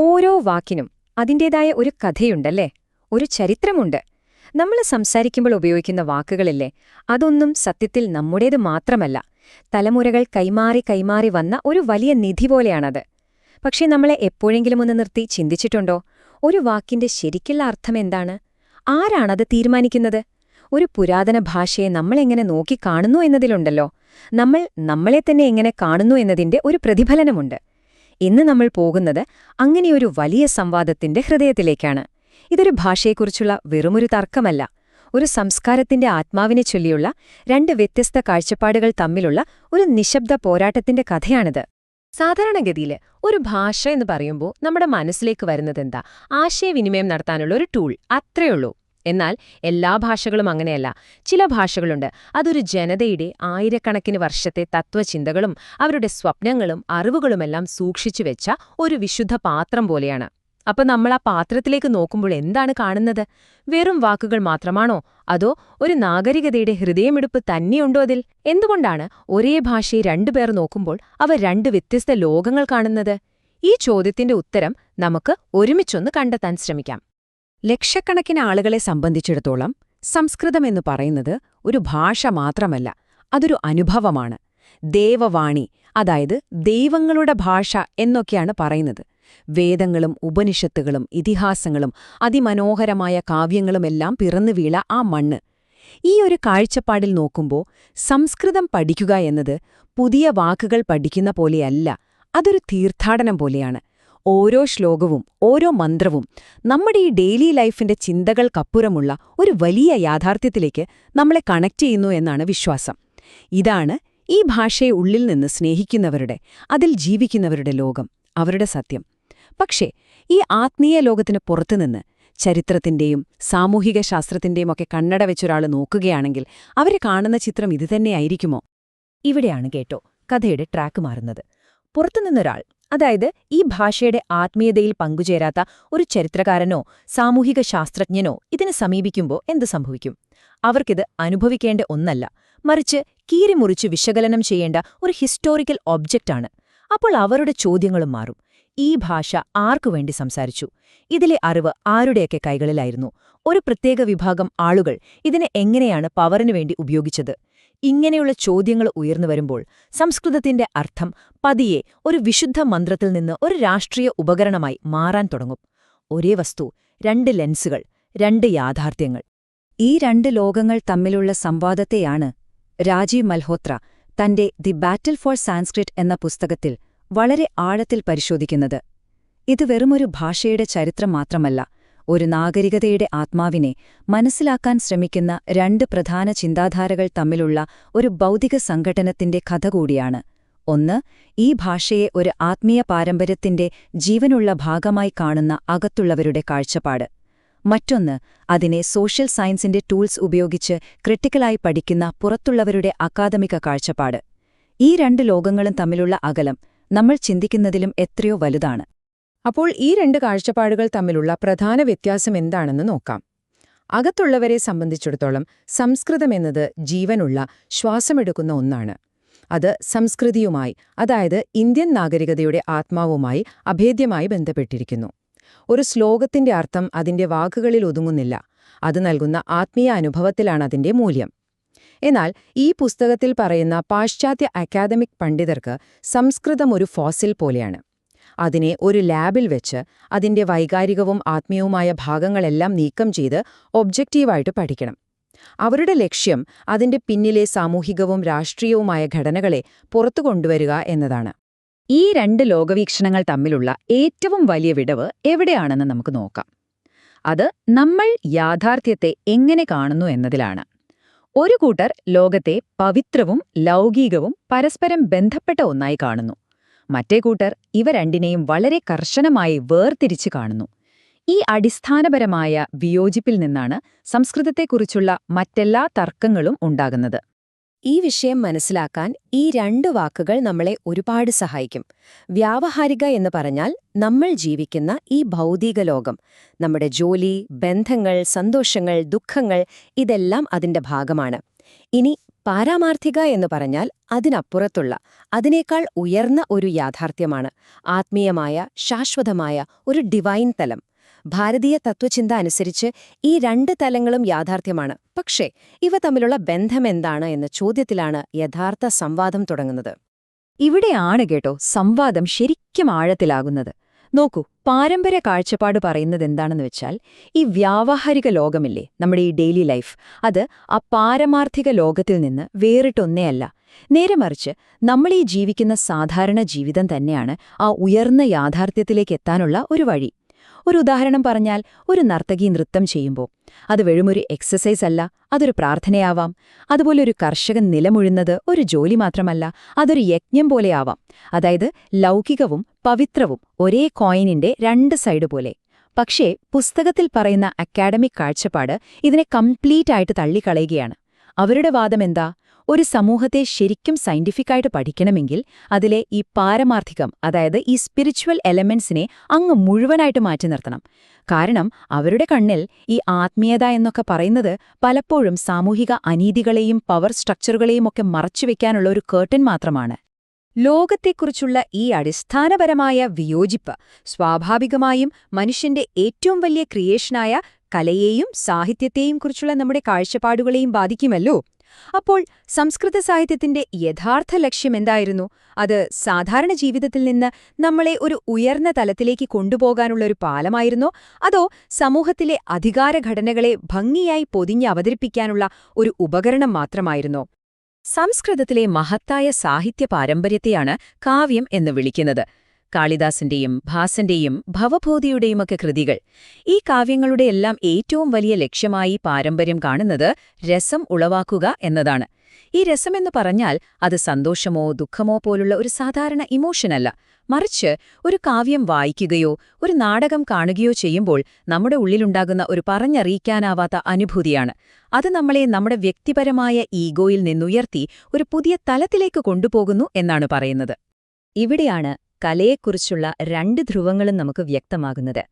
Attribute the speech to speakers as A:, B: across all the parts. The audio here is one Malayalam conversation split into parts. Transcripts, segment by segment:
A: ഓരോ വാക്കിനും അതിന്റേതായ ഒരു കഥയുണ്ടല്ലേ? ഒരു ചരിത്രമുണ്ട്. നമ്മൾ സംസാരിക്കുമ്പോൾ ഉപയോഗിക്കുന്ന വാക്കുകളില്ലേ? അതൊന്നും സത്യത്തിൽ നമ്മുടേത് മാത്രമല്ല. തലമുറകൾ കൈമാറി കൈമാറി വന്ന ഒരു വലിയ നിധി പോലെയാണത്. പക്ഷേ നമ്മളെ എപ്പോഴെങ്കിലും ഒന്ന് നിർത്തി ചിന്തിച്ചിട്ടുണ്ടോ? ഒരു വാക്കിന്റെ ശരിക്കുള്ള അർത്ഥം എന്താണ്? ആരാണത് തീരുമാനിക്കുന്നത്? ഒരു പുരാതന ഭാഷയെ നമ്മളെങ്ങനെ നോക്കിക്കാണുന്നു എന്നതിലുണ്ടല്ലോ. നമ്മൾ നമ്മളെ തന്നെ എങ്ങനെ കാണുന്നു എന്നതിന്റെ ഒരു പ്രതിഫലനമുണ്ട്. ഇന്ന് നമ്മൾ പോകുന്നത് അങ്ങനെയൊരു വലിയ സംവാദത്തിന്റെ ഹൃദയത്തിലേക്കാണ്. ഇതൊരു ഭാഷയെക്കുറിച്ചുള്ള വെറുമൊരു തർക്കമല്ല. ഒരു സംസ്കാരത്തിന്റെ ആത്മാവിനെ ചൊല്ലിയുള്ള രണ്ട് വ്യത്യസ്ത കാഴ്ചപ്പാടുകൾ തമ്മിലുള്ള ഒരു നിശബ്ദ പോരാട്ടത്തിന്റെ കഥയാണിത്. സാധാരണഗതിയിൽ ഒരു ഭാഷ എന്ന് പറയുമ്പോൾ നമ്മുടെ മനസ്സിലേക്ക് വരുന്നതെന്താ? ആശയവിനിമയം നടത്താനുള്ള ഒരു ടൂൾ അത്രയുള്ളൂ എന്നാൽ എല്ലാ ഭാഷകളും അങ്ങനെയല്ല. ചില ഭാഷകളുണ്ട്. അതൊരു ജനതയുടെ ആയിരക്കണക്കിന് വർഷത്തെ തത്വചിന്തകളും അവരുടെ സ്വപ്നങ്ങളും അറിവുകളുമെല്ലാം സൂക്ഷിച്ചു വെച്ച ഒരു വിശുദ്ധ പാത്രം പോലെയാണ്. അപ്പൊ നമ്മൾ ആ പാത്രത്തിലേക്ക് നോക്കുമ്പോൾ എന്താണ് കാണുന്നത്? വെറും വാക്കുകൾ മാത്രമാണോ? അതോ ഒരു നാഗരികതയുടെ ഹൃദയമെടുപ്പ് തന്നെയുണ്ടോ അതിൽ? എന്തുകൊണ്ടാണ് ഒരേ ഭാഷയെ രണ്ടുപേർ നോക്കുമ്പോൾ അവർ രണ്ട് വ്യത്യസ്ത ലോകങ്ങൾ കാണുന്നത്? ഈ ചോദ്യത്തിന്റെ ഉത്തരം നമുക്ക് ഒരുമിച്ചൊന്ന് കണ്ടെത്താൻ ശ്രമിക്കാം. ലക്ഷക്കണക്കിന് ആളുകളെ സംബന്ധിച്ചിടത്തോളം എന്ന് പറയുന്നത് ഒരു ഭാഷ മാത്രമല്ല അതൊരു അനുഭവമാണ്. ദേവവാണി അതായത് ദൈവങ്ങളുടെ ഭാഷ എന്നൊക്കെയാണ് പറയുന്നത്. വേദങ്ങളും ഉപനിഷത്തുകളും ഇതിഹാസങ്ങളും അതിമനോഹരമായ കാവ്യങ്ങളുമെല്ലാം പിറന്നു വീള ആ മണ്ണ്. ഈ ഒരു കാഴ്ചപ്പാടിൽ നോക്കുമ്പോൾ സംസ്കൃതം പഠിക്കുക എന്നത് പുതിയ വാക്കുകൾ പഠിക്കുന്ന പോലെയല്ല അതൊരു തീർത്ഥാടനം പോലെയാണ്. ഓരോ ശ്ലോകവും ഓരോ മന്ത്രവും നമ്മുടെ ഈ ഡെയിലി ലൈഫിന്റെ ചിന്തകൾക്കപ്പുറമുള്ള ഒരു വലിയ യാഥാർത്ഥ്യത്തിലേക്ക് നമ്മളെ കണക്ട് ചെയ്യുന്നു എന്നാണ് വിശ്വാസം. ഇതാണ് ഈ ഭാഷയെ ഉള്ളിൽ നിന്ന് സ്നേഹിക്കുന്നവരുടെ അതിൽ ജീവിക്കുന്നവരുടെ ലോകം അവരുടെ സത്യം. പക്ഷേ ഈ ആത്മീയ ലോകത്തിന് പുറത്തുനിന്ന് ചരിത്രത്തിന്റെയും സാമൂഹിക ശാസ്ത്രത്തിന്റെയും ഒക്കെ കണ്ണട വെച്ചൊരാൾ നോക്കുകയാണെങ്കിൽ അവർ കാണുന്ന ചിത്രം ഇതുതന്നെയായിരിക്കുമോ ഇവിടെയാണ് കേട്ടോ കഥയുടെ ട്രാക്ക് മാറുന്നത്. പുറത്തുനിന്നൊരാൾ അതായത് ഈ ഭാഷയുടെ ആത്മീയതയിൽ പങ്കുചേരാത്ത ഒരു ചരിത്രകാരനോ സാമൂഹിക ശാസ്ത്രജ്ഞനോ ഇതിനെ സമീപിക്കുമ്പോൾ എന്ത് സംഭവിക്കും? അവർക്കിത് അനുഭവിക്കേണ്ട ഒന്നല്ല. മറിച്ച് കീറിമുറിച്ച് വിശകലനം ചെയ്യേണ്ട ഒരു ഹിസ്റ്റോറിക്കൽ ഒബ്ജക്റ്റാണ്. അപ്പോൾ അവരുടെ ചോദ്യങ്ങളും മാറും. ഈ ഭാഷ ആർക്കുവേണ്ടി സംസാരിച്ചു? ഇതിലെ അറിവ് ആരുടെയൊക്കെ കൈകളിലായിരുന്നു? ഒരു പ്രത്യേക വിഭാഗം ആളുകൾ ഇതിനെ എങ്ങനെയാണ് പവറിനു വേണ്ടി ഉപയോഗിച്ചത്? ഇങ്ങനെയുള്ള ചോദ്യങ്ങൾ ഉയർന്നു വരുമ്പോൾ സംസ്കൃതത്തിന്റെ അർത്ഥം പതിയെ ഒരു വിശുദ്ധ മന്ത്രത്തിൽ നിന്ന് ഒരു രാഷ്ട്രീയ ഉപകരണമായി മാറാൻ തുടങ്ങും. ഒരേ വസ്തു രണ്ട് ലെൻസുകൾ രണ്ട് യാഥാർത്ഥ്യങ്ങൾ. ഈ രണ്ട് ലോകങ്ങൾ തമ്മിലുള്ള സംവാദത്തെയാണ് രാജീവ് മൽഹോത്ര തന്റെ ദി ബാറ്റിൽ ഫോർ സാൻസ്ക്രിറ്റ് എന്ന പുസ്തകത്തിൽ വളരെ ആഴത്തിൽ പരിശോധിക്കുന്നത്. ഇത് വെറുമൊരു ഭാഷയുടെ ചരിത്രം മാത്രമല്ല ഒരു നാഗരികതയുടെ ആത്മാവിനെ മനസ്സിലാക്കാൻ ശ്രമിക്കുന്ന രണ്ട് പ്രധാന ചിന്താധാരകൾ തമ്മിലുള്ള ഒരു ഭൗതിക സംഘടനത്തിന്റെ കഥ കൂടിയാണ്. ഒന്ന് ഈ ഭാഷയെ ഒരു ആത്മീയ പാരമ്പര്യത്തിന്റെ ജീവനുള്ള ഭാഗമായി കാണുന്ന അകത്തുള്ളവരുടെ കാഴ്ചപ്പാട്. മറ്റൊന്ന് അതിനെ സോഷ്യൽ സയൻസിന്റെ ടൂൾസ് ഉപയോഗിച്ച് ക്രിട്ടിക്കലായി പഠിക്കുന്ന പുറത്തുള്ളവരുടെ അക്കാദമിക കാഴ്ചപ്പാട്. ഈ രണ്ട് ലോകങ്ങളും തമ്മിലുള്ള അകലം നമ്മൾ ചിന്തിക്കുന്നതിലും എത്രയോ വലുതാണ്. അപ്പോൾ ഈ രണ്ട് കാഴ്ചപ്പാടുകൾ തമ്മിലുള്ള പ്രധാന വ്യത്യാസം എന്താണെന്ന് നോക്കാം. അകത്തുള്ളവരെ സംബന്ധിച്ചിടത്തോളം സംസ്കൃതമെന്നത് ജീവനുള്ള ശ്വാസമെടുക്കുന്ന ഒന്നാണ്. അത് സംസ്കൃതിയുമായി അതായത് ഇന്ത്യൻ നാഗരികതയുടെ ആത്മാവുമായി അഭേദ്യമായി ബന്ധപ്പെട്ടിരിക്കുന്നു. ഒരു ശ്ലോകത്തിന്റെ അർത്ഥം അതിന്റെ വാക്കുകളിൽ ഒതുങ്ങുന്നില്ല. അത് നൽകുന്ന ആത്മീയ അനുഭവത്തിലാണ് അതിന്റെ മൂല്യം. എന്നാൽ ഈ പുസ്തകത്തിൽ പറയുന്ന പാശ്ചാത്യ അക്കാദമിക് പണ്ഡിതർക്ക് സംസ്കൃതം ഒരു ഫോസിൽ പോലെയാണ്. അതിനെ ഒരു ലാബിൽ വെച്ച് അതിന്റെ വൈകാരികവും ആത്മീയവുമായ ഭാഗങ്ങളെല്ലാം നീക്കം ചെയ്ത് ഒബ്ജക്റ്റീവായിട്ട് പഠിക്കണം. അവരുടെ ലക്ഷ്യം അതിന്റെ പിന്നിലെ സാമൂഹികവും രാഷ്ട്രീയവുമായ ഘടനകളെ പുറത്തു കൊണ്ടുവരിക എന്നതാണ്. ഈ രണ്ട് ലോകവീക്ഷണങ്ങൾ തമ്മിലുള്ള ഏറ്റവും വലിയ വിടവ് എവിടെയാണെന്ന് നമുക്ക് നോക്കാം. അത് നമ്മൾ യാഥാർത്ഥ്യത്തെ എങ്ങനെ കാണുന്നു എന്നതിലാണ്. ഒരു കൂട്ടർ ലോകത്തെ പവിത്രവും ലൗകികവും പരസ്പരം ബന്ധപ്പെട്ട ഒന്നായി കാണുന്നു. മറ്റേ കൂട്ടർ ഇവ രണ്ടിനെയും വളരെ കർശനമായി വേർതിരിച്ചു കാണുന്നു. ഈ അടിസ്ഥാനപരമായ വിയോജിപ്പിൽ നിന്നാണ് സംസ്കൃതത്തെക്കുറിച്ചുള്ള മറ്റെല്ലാ തർക്കങ്ങളും ഉണ്ടാകുന്നത്. ഈ വിഷയം മനസ്സിലാക്കാൻ ഈ രണ്ട് വാക്കുകൾ നമ്മളെ ഒരുപാട് സഹായിക്കും. വ്യാവഹാരിക എന്ന് പറഞ്ഞാൽ നമ്മൾ ജീവിക്കുന്ന ഈ ഭൗതിക ലോകം നമ്മുടെ ജോലി ബന്ധങ്ങൾ സന്തോഷങ്ങൾ ദുഃഖങ്ങൾ ഇതെല്ലാം അതിന്റെ ഭാഗമാണ്. ഇനി
B: പാരാമാർത്ഥിക എന്ന് പറഞ്ഞാൽ അതിനപ്പുറത്തുള്ള അതിനേക്കാൾ ഉയർന്ന ഒരു യാഥാർത്ഥ്യമാണ് ആത്മീയമായ ശാശ്വതമായ ഒരു ഡിവൈൻ തലം. ഭാരതീയ തത്വചിന്ത അനുസരിച്ച് ഈ രണ്ട് തലങ്ങളും യാഥാർത്ഥ്യമാണ്. പക്ഷേ ഇവ തമ്മിലുള്ള ബന്ധമെന്താണ് എന്ന ചോദ്യത്തിലാണ് യഥാർത്ഥ സംവാദം തുടങ്ങുന്നത്.
A: ഇവിടെയാണ് കേട്ടോ സംവാദം ശരിക്കും ആഴത്തിലാകുന്നത്. നോക്കൂ പാരമ്പര്യ കാഴ്ചപ്പാട് പറയുന്നത് എന്താണെന്ന് വെച്ചാൽ ഈ വ്യാവഹാരിക ലോകമില്ലേ നമ്മുടെ ഈ ഡെയിലി ലൈഫ് അത് ആ പാരമാർത്ഥിക ലോകത്തിൽ നിന്ന് വേറിട്ടൊന്നേയല്ല നേരെ മറിച്ച് നമ്മൾ ഈ ജീവിക്കുന്ന സാധാരണ ജീവിതം തന്നെയാണ് ആ ഉയർന്ന യാഥാർത്ഥ്യത്തിലേക്ക് എത്താനുള്ള ഒരു വഴി. ഒരു ഉദാഹരണം പറഞ്ഞാൽ ഒരു നർത്തകി നൃത്തം ചെയ്യുമ്പോൾ അത് വെഴുമൊരു എക്സസൈസ് അല്ല അതൊരു പ്രാർത്ഥനയാവാം. അതുപോലെ ഒരു കർഷകൻ നിലമുഴുന്നത് ഒരു ജോലി മാത്രമല്ല അതൊരു യജ്ഞം പോലെയാവാം അതായത് ലൗകികവും പവിത്രവും ഒരേ കോയിനിന്റെ രണ്ട് സൈഡ് പോലെ. പക്ഷേ പുസ്തകത്തിൽ പറയുന്ന അക്കാഡമിക് കാഴ്ചപ്പാട് ഇതിനെ കംപ്ലീറ്റ് ആയിട്ട് തള്ളിക്കളയുകയാണ്. അവരുടെ വാദമെന്താ ഒരു സമൂഹത്തെ ശരിക്കും സയന്റിഫിക്കായിട്ട് പഠിക്കണമെങ്കിൽ അതിലെ ഈ പാരമാർത്ഥികം അതായത് ഈ സ്പിരിച്വൽ എലമെന്റ്സിനെ അങ്ങ് മുഴുവനായിട്ട് മാറ്റി നിർത്തണം. കാരണം അവരുടെ കണ്ണിൽ ഈ ആത്മീയത എന്നൊക്കെ പറയുന്നത് പലപ്പോഴും സാമൂഹിക അനീതികളെയും പവർ സ്ട്രക്ചറുകളെയും ഒക്കെ മറച്ചുവെക്കാനുള്ള ഒരു കേർട്ടൻ മാത്രമാണ്. ലോകത്തെക്കുറിച്ചുള്ള ഈ അടിസ്ഥാനപരമായ വിയോജിപ്പ് സ്വാഭാവികമായും മനുഷ്യന്റെ ഏറ്റവും വലിയ ക്രിയേഷനായ കലയെയും സാഹിത്യത്തെയും കുറിച്ചുള്ള നമ്മുടെ കാഴ്ചപ്പാടുകളെയും ബാധിക്കുമല്ലോ? അപ്പോൾ സംസ്കൃത സാഹിത്യത്തിന്റെ യഥാർത്ഥ ലക്ഷ്യമെന്തായിരുന്നു അത് സാധാരണ ജീവിതത്തിൽ നിന്ന് നമ്മളെ ഒരു ഉയർന്ന തലത്തിലേക്ക് കൊണ്ടുപോകാനുള്ള ഒരു പാലമായിരുന്നോ? അതോ സമൂഹത്തിലെ അധികാരഘടനകളെ ഭംഗിയായി പൊതിഞ്ഞ് അവതരിപ്പിക്കാനുള്ള ഒരു ഉപകരണം മാത്രമായിരുന്നോ? സംസ്കൃതത്തിലെ മഹത്തായ സാഹിത്യ പാരമ്പര്യത്തെയാണ് കാവ്യം എന്ന് വിളിക്കുന്നത്. കാളിദാസിന്റെയും ഭാസന്റെയും ഭവഭൂതിയുടെയുമൊക്കെ കൃതികൾ. ഈ കാവ്യങ്ങളുടെയെല്ലാം ഏറ്റവും വലിയ ലക്ഷ്യമായി പാരമ്പര്യം കാണുന്നത് രസം ഉളവാക്കുക എന്നതാണ്. ഈ രസമെന്ന് പറഞ്ഞാൽ അത് സന്തോഷമോ ദുഃഖമോ പോലുള്ള ഒരു സാധാരണ ഇമോഷനല്ല മറിച്ച് ഒരു കാവ്യം വായിക്കുകയോ ഒരു നാടകം കാണുകയോ ചെയ്യുമ്പോൾ നമ്മുടെ ഉള്ളിലുണ്ടാകുന്ന ഒരു പറഞ്ഞറിയിക്കാനാവാത്ത അനുഭൂതിയാണ്. അത് നമ്മളെ നമ്മുടെ വ്യക്തിപരമായ ഈഗോയിൽ നിന്നുയർത്തി ഒരു പുതിയ തലത്തിലേക്ക് കൊണ്ടുപോകുന്നു എന്നാണ് പറയുന്നത്. ഇവിടെയാണ് കലയെക്കുറിച്ചുള്ള രണ്ട് ധ്രുവങ്ങളും നമുക്ക് വ്യക്തമാകുന്നത്.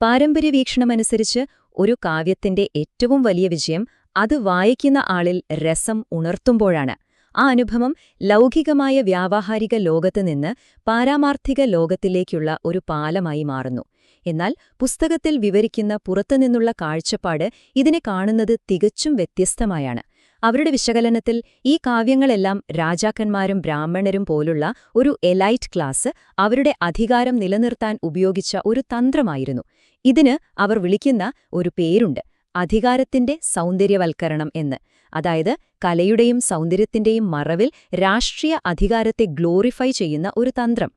A: പാരമ്പര്യ വീക്ഷണമനുസരിച്ച് ഒരു കാവ്യത്തിന്റെ ഏറ്റവും വലിയ വിജയം അത് വായിക്കുന്ന ആളിൽ രസം ഉണർത്തുമ്പോഴാണ്. ആ അനുഭവം ലൗകികമായ വ്യാവഹാരിക ലോകത്ത് നിന്ന് പാരാമാർത്ഥിക ലോകത്തിലേക്കുള്ള ഒരു പാലമായി മാറുന്നു. എന്നാൽ പുസ്തകത്തിൽ വിവരിക്കുന്ന പുറത്തുനിന്നുള്ള കാഴ്ചപ്പാട് ഇതിനെ കാണുന്നത് തികച്ചും വ്യത്യസ്തമായാണ്. അവരുടെ വിശകലനത്തിൽ ഈ കാവ്യങ്ങളെല്ലാം രാജാക്കന്മാരും ബ്രാഹ്മണരും പോലുള്ള ഒരു എലൈറ്റ് ക്ലാസ് അവരുടെ അധികാരം നിലനിർത്താൻ ഉപയോഗിച്ച ഒരു തന്ത്രമായിരുന്നു. ഇതിന് അവർ വിളിക്കുന്ന ഒരു പേരുണ്ട്. അധികാരത്തിന്റെ സൗന്ദര്യവൽക്കരണം എന്ന്. അതായത് കലയുടെയും സൗന്ദര്യത്തിന്റെയും മറവിൽ രാഷ്ട്രീയ അധികാരത്തെ ഗ്ലോറിഫൈ ചെയ്യുന്ന ഒരു തന്ത്രം.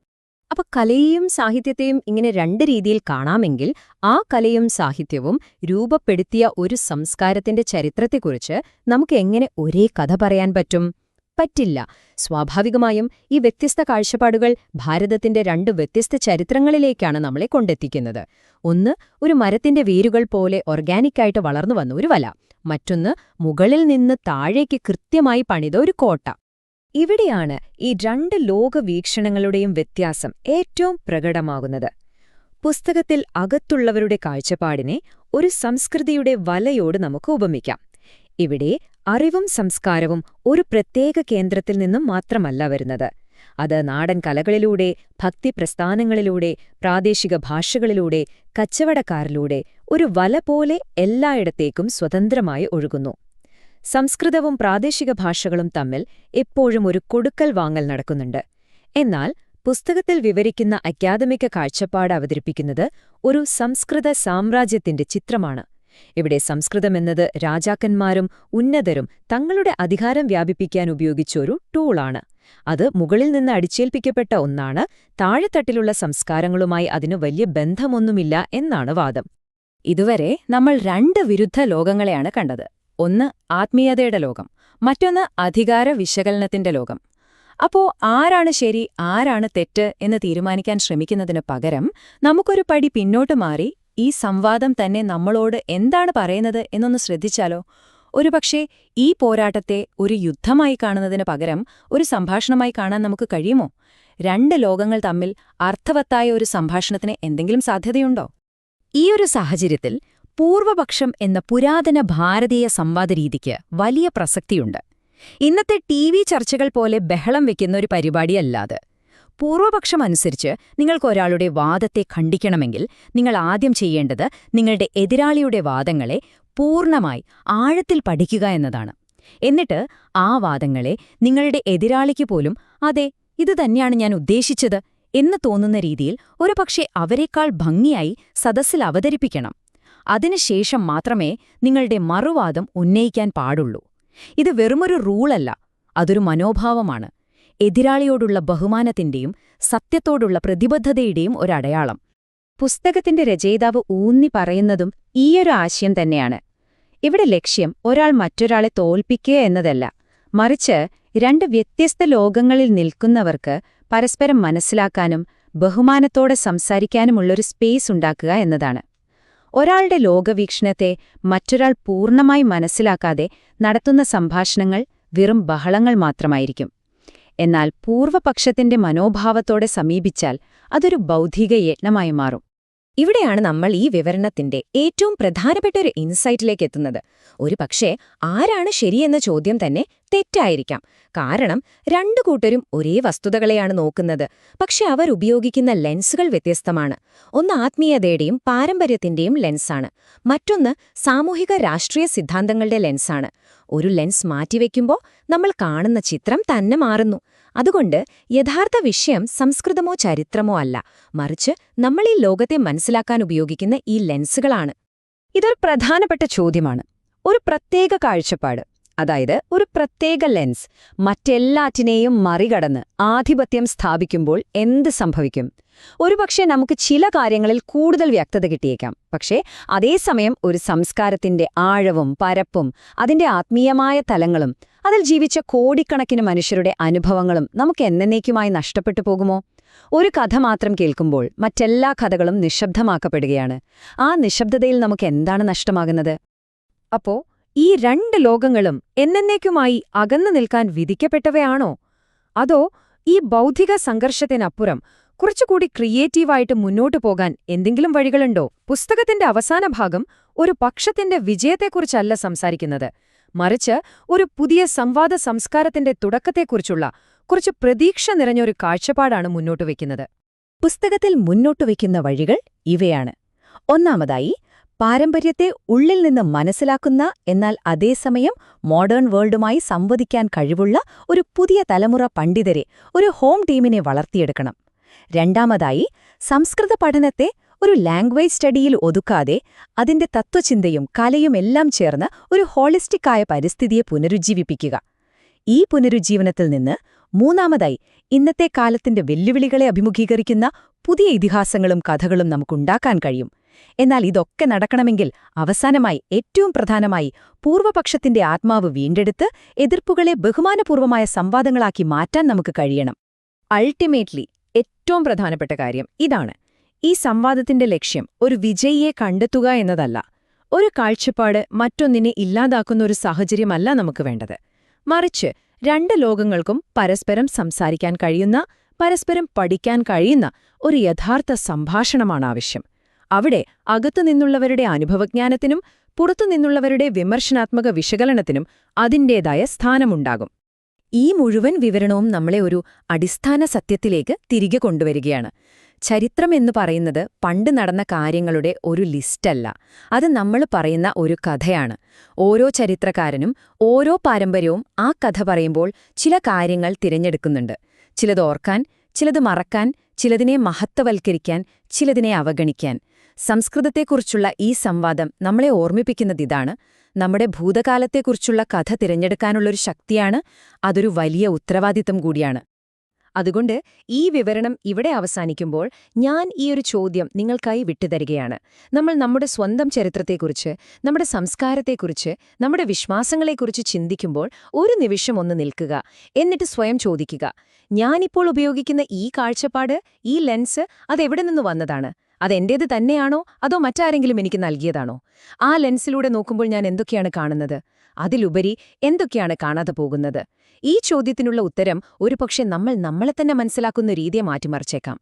A: അപ്പൊ കലയെയും സാഹിത്യത്തെയും ഇങ്ങനെ രണ്ട് രീതിയിൽ കാണാമെങ്കിൽ ആ കലയും സാഹിത്യവും രൂപപ്പെടുത്തിയ ഒരു സംസ്കാരത്തിന്റെ ചരിത്രത്തെക്കുറിച്ച് നമുക്ക് എങ്ങനെ ഒരേ കഥ പറയാൻ പറ്റും? പറ്റില്ല. സ്വാഭാവികമായും ഈ വ്യത്യസ്ത കാഴ്ചപ്പാടുകൾ ഭാരതത്തിന്റെ രണ്ട് വ്യത്യസ്ത ചരിത്രങ്ങളിലേക്കാണ് നമ്മളെ കൊണ്ടെത്തിക്കുന്നത്. ഒന്ന് ഒരു മരത്തിന്റെ വേരുകൾ പോലെ ഓർഗാനിക്കായിട്ട് വളർന്നു വന്ന ഒരു വല. മറ്റൊന്ന് മുകളിൽ നിന്ന് താഴേക്ക് കൃത്യമായി പണിത ഒരു കോട്ട. ഇവിടെയാണ് ഈ രണ്ട് ലോകവീക്ഷണങ്ങളുടെയും വ്യത്യാസം ഏറ്റവും പ്രകടമാകുന്നത്. പുസ്തകത്തിൽ അകത്തുള്ളവരുടെ കാഴ്ചപ്പാടിനെ ഒരു സംസ്കൃതിയുടെ വലയോട് നമുക്ക് ഉപമിക്കാം. ഇവിടെ അറിവും സംസ്കാരവും ഒരു പ്രത്യേക കേന്ദ്രത്തിൽ നിന്നും മാത്രമല്ല വരുന്നത്. അത് നാടൻ കലകളിലൂടെ ഭക്തിപ്രസ്ഥാനങ്ങളിലൂടെ പ്രാദേശിക ഭാഷകളിലൂടെ കച്ചവടക്കാരിലൂടെ ഒരു വല പോലെ എല്ലായിടത്തേക്കും സ്വതന്ത്രമായി ഒഴുകുന്നു. സംസ്കൃതവും പ്രാദേശിക ഭാഷകളും തമ്മിൽ എപ്പോഴും ഒരു കൊടുക്കൽ വാങ്ങൽ നടക്കുന്നുണ്ട്. എന്നാൽ പുസ്തകത്തിൽ വിവരിക്കുന്ന അക്കാദമിക കാഴ്ചപ്പാട് അവതരിപ്പിക്കുന്നത് ഒരു സംസ്കൃത സാമ്രാജ്യത്തിന്റെ ചിത്രമാണ്. ഇവിടെ സംസ്കൃതമെന്നത് രാജാക്കന്മാരും ഉന്നതരും തങ്ങളുടെ അധികാരം വ്യാപിപ്പിക്കാൻ ഉപയോഗിച്ച ഒരു ടൂളാണ് അത് മുകളിൽ നിന്ന് അടിച്ചേൽപ്പിക്കപ്പെട്ട ഒന്നാണ്. താഴെത്തട്ടിലുള്ള സംസ്കാരങ്ങളുമായി അതിന് വലിയ ബന്ധമൊന്നുമില്ല എന്നാണ് വാദം. ഇതുവരെ നമ്മൾ രണ്ട് വിരുദ്ധ ലോകങ്ങളെയാണ് കണ്ടത്. ഒന്ന് ആത്മീയതയുടെ ലോകം മറ്റൊന്ന് അധികാര വിശകലനത്തിന്റെ ലോകം. അപ്പോ ആരാണ് ശരി ആരാണ് തെറ്റ് എന്ന് തീരുമാനിക്കാൻ ശ്രമിക്കുന്നതിന് പകരം നമുക്കൊരു പടി പിന്നോട്ട് മാറി ഈ സംവാദം തന്നെ നമ്മളോട് എന്താണ് പറയുന്നത് എന്നൊന്ന് ശ്രദ്ധിച്ചാലോ? ഒരുപക്ഷെ ഈ പോരാട്ടത്തെ ഒരു യുദ്ധമായി കാണുന്നതിന് പകരം ഒരു സംഭാഷണമായി കാണാൻ നമുക്ക് കഴിയുമോ? രണ്ട് ലോകങ്ങൾ തമ്മിൽ അർത്ഥവത്തായ ഒരു സംഭാഷണത്തിന് എന്തെങ്കിലും സാധ്യതയുണ്ടോ? ഈ ഒരു സാഹചര്യത്തിൽ പൂർവപക്ഷം എന്ന പുരാതന ഭാരതീയ സംവാദരീതിക്ക് വലിയ പ്രസക്തിയുണ്ട്.
C: ഇന്നത്തെ ടി ചർച്ചകൾ പോലെ ബഹളം വെക്കുന്ന ഒരു പരിപാടിയല്ലാതെ. പൂർവപക്ഷം അനുസരിച്ച് നിങ്ങൾക്ക് ഒരാളുടെ വാദത്തെ ഖണ്ഡിക്കണമെങ്കിൽ നിങ്ങൾ ആദ്യം ചെയ്യേണ്ടത് നിങ്ങളുടെ എതിരാളിയുടെ വാദങ്ങളെ പൂർണമായി ആഴത്തിൽ പഠിക്കുക എന്നതാണ്. എന്നിട്ട് ആ വാദങ്ങളെ നിങ്ങളുടെ എതിരാളിക്ക് പോലും അതെ ഇത് തന്നെയാണ് ഞാൻ ഉദ്ദേശിച്ചത് എന്ന് തോന്നുന്ന രീതിയിൽ ഒരുപക്ഷെ അവരെക്കാൾ ഭംഗിയായി സദസ്സിൽ അവതരിപ്പിക്കണം. അതിനുശേഷം മാത്രമേ നിങ്ങളുടെ മറുവാദം ഉന്നയിക്കാൻ പാടുള്ളൂ. ഇത് വെറുമൊരു റൂളല്ല അതൊരു മനോഭാവമാണ്. എതിരാളിയോടുള്ള ബഹുമാനത്തിന്റെയും സത്യത്തോടുള്ള പ്രതിബദ്ധതയുടെയും ഒരടയാളം.
A: പുസ്തകത്തിന്റെ രചയിതാവ് ഊന്നി പറയുന്നതും ഈയൊരു ആശയം തന്നെയാണ്. ഇവിടെ ലക്ഷ്യം ഒരാൾ മറ്റൊരാളെ തോൽപ്പിക്കുക എന്നതല്ല. മറിച്ച് രണ്ട് വ്യത്യസ്ത ലോകങ്ങളിൽ നിൽക്കുന്നവർക്ക് പരസ്പരം മനസ്സിലാക്കാനും ബഹുമാനത്തോടെ സംസാരിക്കാനുമുള്ളൊരു സ്പേസ് ഉണ്ടാക്കുക എന്നതാണ്. ഒരാളുടെ ലോകവീക്ഷണത്തെ മറ്റൊരാൾ പൂർണമായി മനസ്സിലാക്കാതെ നടത്തുന്ന സംഭാഷണങ്ങൾ വെറും ബഹളങ്ങൾ മാത്രമായിരിക്കും. എന്നാൽ പൂർവപക്ഷത്തിന്റെ മനോഭാവത്തോടെ സമീപിച്ചാൽ അതൊരു ബൗദ്ധിക യജ്ഞമായി മാറും. ഇവിടെയാണ് നമ്മൾ ഈ വിവരണത്തിന്റെ ഏറ്റവും പ്രധാനപ്പെട്ട ഒരു ഇൻസൈറ്റിലേക്ക് എത്തുന്നത്. ഒരു പക്ഷേ ആരാണ് ശരിയെന്ന ചോദ്യം തന്നെ തെറ്റായിരിക്കാം. കാരണം രണ്ടു കൂട്ടരും ഒരേ വസ്തുതകളെയാണ് നോക്കുന്നത്. പക്ഷെ അവർ ഉപയോഗിക്കുന്ന ലെൻസുകൾ വ്യത്യസ്തമാണ്. ഒന്ന് ആത്മീയതയുടെയും പാരമ്പര്യത്തിന്റെയും ലെൻസാണ് മറ്റൊന്ന് സാമൂഹിക രാഷ്ട്രീയ സിദ്ധാന്തങ്ങളുടെ ലെൻസാണ് ഒരു ലെൻസ് മാറ്റിവെക്കുമ്പോൾ നമ്മൾ കാണുന്ന ചിത്രം തന്നെ മാറുന്നു. അതുകൊണ്ട് യഥാർത്ഥ വിഷയം സംസ്കൃതമോ ചരിത്രമോ അല്ല. മറിച്ച് നമ്മൾ ഈ ലോകത്തെ മനസ്സിലാക്കാൻ ഉപയോഗിക്കുന്ന ഈ ലെൻസുകളാണ്.
C: ഇതൊരു പ്രധാനപ്പെട്ട ചോദ്യമാണ്. ഒരു പ്രത്യേക കാഴ്ചപ്പാട്. അതായത് ഒരു പ്രത്യേക ലെൻസ് മറ്റെല്ലാറ്റിനെയും മറികടന്ന് ആധിപത്യം സ്ഥാപിക്കുമ്പോൾ എന്ത് സംഭവിക്കും? ഒരുപക്ഷെ നമുക്ക് ചില കാര്യങ്ങളിൽ കൂടുതൽ വ്യക്തത കിട്ടിയേക്കാം. പക്ഷേ അതേസമയം ഒരു സംസ്കാരത്തിന്റെ ആഴവും പരപ്പും അതിന്റെ ആത്മീയമായ തലങ്ങളും അതിൽ ജീവിച്ച കോടിക്കണക്കിന് മനുഷ്യരുടെ അനുഭവങ്ങളും നമുക്ക് എന്നേക്കുമായി നഷ്ടപ്പെട്ടു പോകുമോ? ഒരു കഥ മാത്രം കേൾക്കുമ്പോൾ മറ്റെല്ലാ കഥകളും നിശബ്ദമാക്കപ്പെടുകയാണ്. ആ നിശബ്ദതയിൽ നമുക്ക് എന്താണ് നഷ്ടമാകുന്നത്?
A: അപ്പോ ഈ രണ്ട് ലോകങ്ങളും എന്നേക്കുമായി അകന്നു നിൽക്കാൻ വിധിക്കപ്പെട്ടവയാണോ? അതോ ഈ ബൗദ്ധിക സംഘർഷത്തിനപ്പുറം കുറച്ചുകൂടി ക്രിയേറ്റീവായിട്ട് മുന്നോട്ടു പോകാൻ എന്തെങ്കിലും വഴികളുണ്ടോ? പുസ്തകത്തിന്റെ അവസാന ഭാഗം ഒരു പക്ഷത്തിന്റെ വിജയത്തെക്കുറിച്ചല്ല സംസാരിക്കുന്നത്. മറിച്ച് ഒരു പുതിയ സംവാദ സംസ്കാരത്തിന്റെ തുടക്കത്തെക്കുറിച്ചുള്ള കുറച്ച് പ്രതീക്ഷ നിറഞ്ഞൊരു കാഴ്ചപ്പാടാണ് മുന്നോട്ട് വയ്ക്കുന്നത്.
B: പുസ്തകത്തിൽ മുന്നോട്ടുവെക്കുന്ന വഴികൾ ഇവയാണ്. ഒന്നാമതായി പാരമ്പര്യത്തെ ഉള്ളിൽ നിന്ന് മനസ്സിലാക്കുന്ന എന്നാൽ അതേസമയം മോഡേൺ വേൾഡുമായി സംവദിക്കാൻ കഴിവുള്ള ഒരു പുതിയ തലമുറ പണ്ഡിതരെ ഒരു ഹോം ടീമിനെ വളർത്തിയെടുക്കണം. രണ്ടാമതായി സംസ്കൃത പഠനത്തെ ഒരു ലാംഗ്വേജ് സ്റ്റഡിയിൽ ഒതുക്കാതെ അതിന്റെ തത്വചിന്തയും കലയും എല്ലാം ചേർന്ന് ഒരു ഹോളിസ്റ്റിക്കായ പരിസ്ഥിതിയെ പുനരുജ്ജീവിപ്പിക്കുക. ഈ പുനരുജ്ജീവനത്തിൽ നിന്ന് മൂന്നാമതായി ഇന്നത്തെ കാലത്തിന്റെ വെല്ലുവിളികളെ അഭിമുഖീകരിക്കുന്ന പുതിയ ഇതിഹാസങ്ങളും കഥകളും നമുക്കുണ്ടാക്കാൻ കഴിയും. എന്നാൽ ഇതൊക്കെ നടക്കണമെങ്കിൽ അവസാനമായി ഏറ്റവും പ്രധാനമായി പൂർവപക്ഷത്തിന്റെ ആത്മാവ് വീണ്ടെടുത്ത് എതിർപ്പുകളെ ബഹുമാനപൂർവമായ സംവാദങ്ങളാക്കി മാറ്റാൻ നമുക്ക് കഴിയണം.
A: അൾട്ടിമേറ്റ്ലി ഏറ്റവും പ്രധാനപ്പെട്ട കാര്യം ഇതാണ്. ഈ സംവാദത്തിന്റെ ലക്ഷ്യം ഒരു വിജയിയെ കണ്ടെത്തുക എന്നതല്ല. ഒരു കാഴ്ചപ്പാട് മറ്റൊന്നിനെ ഇല്ലാതാക്കുന്ന ഒരു സാഹചര്യമല്ല നമുക്ക് വേണ്ടത്. മറിച്ച് രണ്ട് ലോകങ്ങൾക്കും പരസ്പരം സംസാരിക്കാൻ കഴിയുന്ന പരസ്പരം പഠിക്കാൻ കഴിയുന്ന ഒരു യഥാർത്ഥ സംഭാഷണമാണ് ആവശ്യം. അവിടെ അകത്തുനിന്നുള്ളവരുടെ അനുഭവജ്ഞാനത്തിനും പുറത്തുനിന്നുള്ളവരുടെ വിമർശനാത്മക വിശകലനത്തിനും അതിന്റേതായ സ്ഥാനമുണ്ടാകും. ഈ മുഴുവൻ വിവരണവും നമ്മളെ ഒരു അടിസ്ഥാന സത്യത്തിലേക്ക് തിരികെ കൊണ്ടുവരികയാണ്. ചരിത്രം എന്ന് പറയുന്നത് പണ്ട് നടന്ന കാര്യങ്ങളുടെ ഒരു ലിസ്റ്റല്ല. അത് നമ്മൾ പറയുന്ന ഒരു കഥയാണ്. ഓരോ ചരിത്രകാരനും ഓരോ പാരമ്പര്യവും ആ കഥ പറയുമ്പോൾ ചില കാര്യങ്ങൾ തിരഞ്ഞെടുക്കുന്നുണ്ട്. ചിലത് ഓർക്കാൻ ചിലത് മറക്കാൻ ചിലതിനെ മഹത്വവൽക്കരിക്കാൻ ചിലതിനെ അവഗണിക്കാൻ. സംസ്കൃതത്തെക്കുറിച്ചുള്ള ഈ സംവാദം നമ്മളെ ഓർമ്മിപ്പിക്കുന്നതിതാണ് നമ്മുടെ ഭൂതകാലത്തെക്കുറിച്ചുള്ള കഥ തിരഞ്ഞെടുക്കാനുള്ളൊരു ശക്തിയാണ് അതൊരു വലിയ ഉത്തരവാദിത്തം കൂടിയാണ്. അതുകൊണ്ട് ഈ വിവരണം ഇവിടെ അവസാനിക്കുമ്പോൾ ഞാൻ ഈ ഒരു ചോദ്യം നിങ്ങൾക്കായി വിട്ടുതരികയാണ്. നമ്മൾ നമ്മുടെ സ്വന്തം ചരിത്രത്തെക്കുറിച്ച് നമ്മുടെ സംസ്കാരത്തെക്കുറിച്ച് നമ്മുടെ വിശ്വാസങ്ങളെക്കുറിച്ച് ചിന്തിക്കുമ്പോൾ ഒരു നിമിഷം ഒന്ന് നിൽക്കുക എന്നിട്ട് സ്വയം ചോദിക്കുക. ഞാനിപ്പോൾ ഉപയോഗിക്കുന്ന ഈ കാഴ്ചപ്പാട് ഈ ലെൻസ് അതെവിടെ നിന്ന് വന്നതാണ്? അതെന്റേത് തന്നെയാണോ അതോ മറ്റാരെങ്കിലും എനിക്ക് നൽകിയതാണോ? ആ ലെൻസിലൂടെ നോക്കുമ്പോൾ ഞാൻ എന്തൊക്കെയാണ് കാണുന്നത്? അതിലുപരി എന്തൊക്കെയാണ് കാണാതെ പോകുന്നത്? ഈ ചോദ്യത്തിനുള്ള ഉത്തരം ഒരുപക്ഷെ നമ്മൾ നമ്മളെ തന്നെ മനസ്സിലാക്കുന്ന രീതിയെ മാറ്റിമറിച്ചേക്കാം.